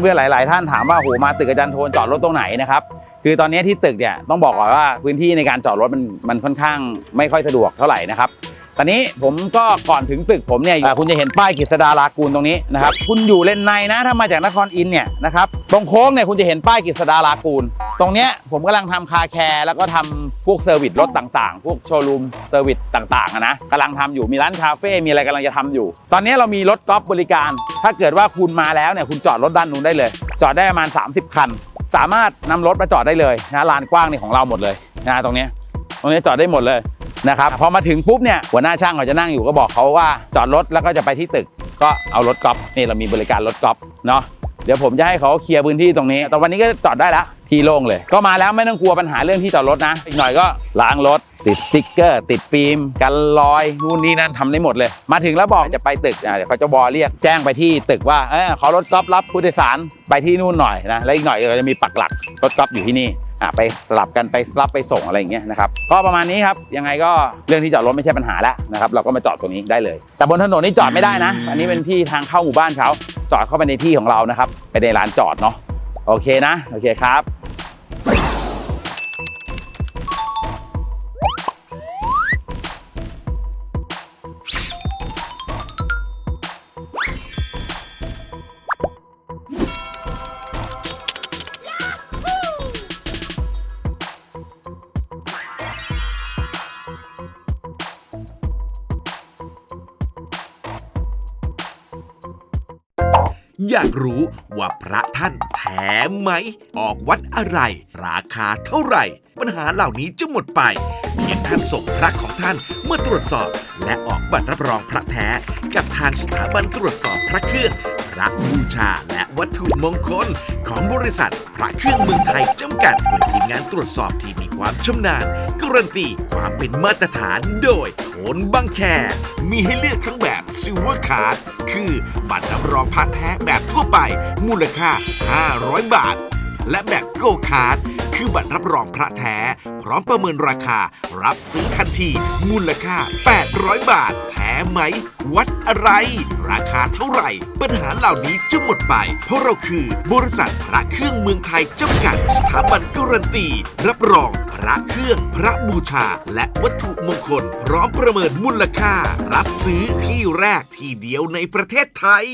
เพื่อนๆหลาย ๆ ท่านถามว่าโหมาตึกอาจารย์โทนจอดรถตรงไหนนะครับคือตอนนี้ที่ตึกเนี่ยต้องบอกก่อนว่าพื้นที่ในการจอดรถมันมันค่อนข้างไม่ค่อยสะดวกเท่าไหร่นะครับตอนนี้ผมก็ก่อนถึงตึกผมเนี่ยคุณจะเห็นป้ายกฤษดาลากูลตรงนี้นะครับคุณอยู่เลนในนะถ้ามาจากนครอินเนี่ยนะครับตรงโค้งเนี่ยคุณจะเห็นป้ายกฤษดาลากูล ตรงเนี้ยผมกำลังทำคาแคร์แล้วก็ทำ พวกเซอร์วิสรถต่างๆ พวกโชว์รูมเซอร์วิสต่างๆอะนะกำลังทำอยู่มีร้านคาเฟ่มีอะไรกำลังจะทำอยู่ ตอนนี้เรามีรถกอล์ฟบริการ ถ้าเกิดว่าคุณมาแล้วเนี่ยคุณจอดรถด้านนู้นได้เลย จอดได้ประมาณ 30 คัน สามารถนำรถมาจอดได้เลยนะลานกว้างนี่ของเราหมดเลยนะตรงเนี้ยตรงนี้จอดได้หมดเลยนะครับพอมาถึงปุ๊บเนี่ยหัวหน้าช่างเขาจะนั่งอยู่ก็บอกเขาว่าจอดรถแล้วก็จะไปที่ตึก ก็เอารถกอล์ฟนี่เรามีบริการรถกอล์ฟเนาะเดี๋ยวผมจะให้เขาเคลียร์พื้นที่ตรงนี้แต่วันนี้ก็จอดได้แล้ว ที่โล่งเลย ก็มาแล้วไม่ต้องกลัวปัญหาเรื่องที่จอดรถนะ อีกหน่อยก็ล้างรถ ติดสติ๊กเกอร์ ติดฟิล์มกันรอยนู่นนี่นั่นทำได้หมดเลย มาถึงแล้วบอกจะไปตึกอะเดี๋ยวเขาจะบอเรียกแจ้งไปที่ตึกว่าเออขอรถกอล์ฟรับผู้โดยสารไปที่นู่นหน่อยนะแล้วอีกหน่อยเราจะมีปักหลักรถกอล์ฟอยู่ที่นี่อะไปสลับกันไปรับไปส่งอะไรอย่างเงี้ยนะครับก็ประมาณนี้ครับยังไงก็เรื่องที่จอดรถไม่ใช่ปัญหาแล้วนะครับเราก็มาจอดตรงนี้ได้เลย แต่บนถนนนี่จอดไม่ได้นะ อันนี้เป็นที่ทางเข้าหมู่บ้านเขาจอดเข้าไปในที่ของเรานะครับไปในลานจอดเนาะ โอเคนะ โอเคครับ อยากรู้ว่าพระท่านแถมไหม ออกวัดอะไร ราคาเท่าไหร่ ปัญหาเหล่านี้จะหมดไป เพียงท่านส่งพระของท่านเมื่อตรวจสอบ และออกบัตรรับรองพระแท้ กับทางสถาบันตรวจสอบพระเครื่อง พระบูชาและวัตถุมงคล ของบริษัทพระเครื่องเมืองไทยจำกัดโดยทีมงานตรวจสอบที่มีความชำนาญการันตีความเป็นมาตรฐานโดยโขนบางแค มีให้เลือกทั้งแบบซิลเวอร์คาร์ดคือบัตรรับรองพระแท้แบบทั่วไป มูลค่า 500 บาท และแบบโกคาร์ดคือบัตรรับรองพระแท้ พร้อมประเมินราคา รับซื้อทันที มูลค่า 800 บาทแไหม วัดอะไร ราคาเท่าไหร่ ปัญหาเหล่านี้จะหมดไป เพราะเราคือบริษัทพระเครื่องเมืองไทยจำกัด สถาบันการันตี รับรองพระเครื่อง พระบูชา และวัตถุมงคล พร้อมประเมินมูลค่า รับซื้อที่แรกที่เดียวในประเทศไทย